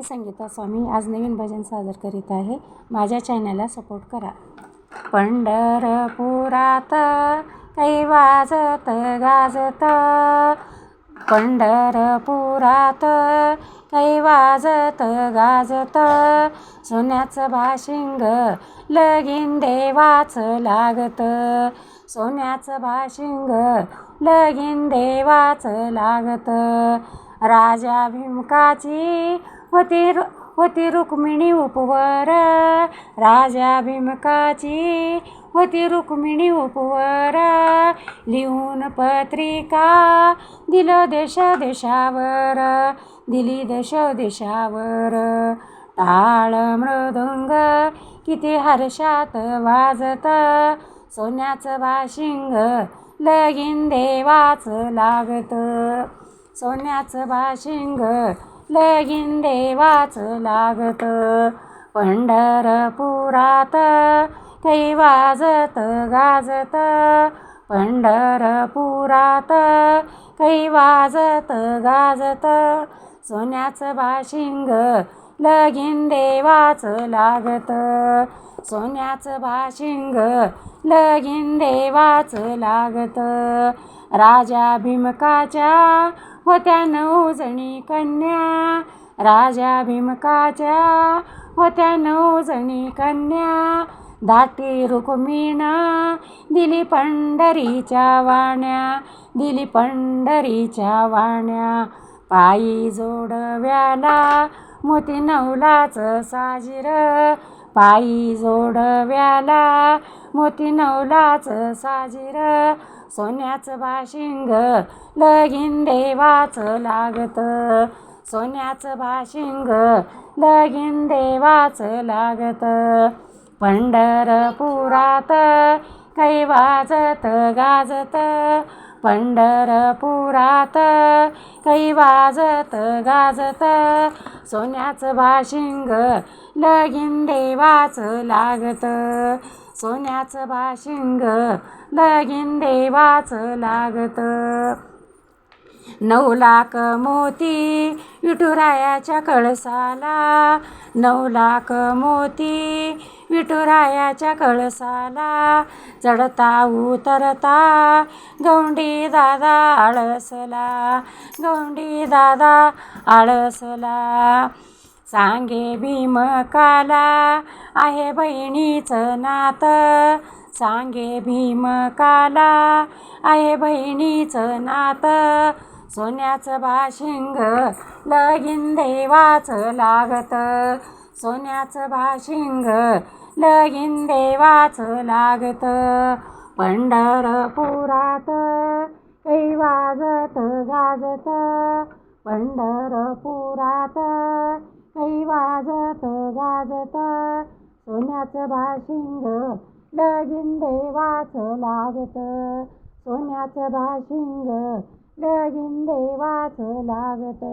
मी संगीता स्वामी आज नवीन भजन सादर करीत आहे. माझ्या चॅनलला सपोर्ट करा. पंढरपुरात काही वाजत गाजत. पंढरपुरात काही वाजत गाजत. सोन्याचं भाशिंग लगीन देवाचं लागत. सोन्याचं भाशिंग लगीन देवाचं लागत. राजा भीमकाची होती रु होती रुक्मिणी उपवर. राजा भीमकाची होती रुक्मिणी उपवर. लिहून पत्रिका दिलं देश देशावर दिली देश देशावर. ताळ मृदुंग किती हर्षात वाजत सोन्याचं भाशिंग लगीन देवाचं लागत. सोन्याचं भाशिंग लगीन देवाचं लागत पंढरपुरात काही वाजत गाजत. पंढरपुरात काही वाजत गाजत. सोन्याचं भाशिंग लगीन देवाच लागत. सोन्याचं भाशिंग लगीन देवाच लागत. राजा भीमकाच्या होत्या नऊ जणी कन्या राजा भीमकाच्या. होत्या नऊ जणी कन्या धाटी रुक्मिणा. दिली पंढरीच्या वाण्या दिली पंढरीच्या वाण्या. पायी जोडव्याला मोती नवलाच साजीर. पायी जोडव्याला मोती नवलाच साजीर. सोन्याचं भाशिंग लगीन देवाच लागत. सोन्याचं भाशिंग लगीन देवाच लागत. पंढरपुरात काही वाजत गाजत. पंढरपुरात काही वाजत गाजत सोन्याचं भाशिंग लगीन देवाचं लागत. सोन्याचं भाशिंग लगीन देवाचं लागत. नऊ लाख मोती विठुरायाच्या कळसाला. नऊ लाख मोती विठुरायाच्या कळसाला. चढता उतरता गौंडी दादा आळसला. गौंडी दादा आळसला. सांगे भीमकाला आहे बहिणीचं नातं. सांगे भीमकाला आहे बहिणीचं नातं. सोन्याचं भाशिंग लगीन देवाचं लागत. सोन्याचं भाशिंग लगीन देवाचं लागत. पंढरपुरात काही वाजत गाजत. पंढरपुरात काही वाजत गाजत. सोन्याचं भाशिंग लगीन देवाचं लागत. सोन्याचं भाशिंग लगीन देवाचं लागत.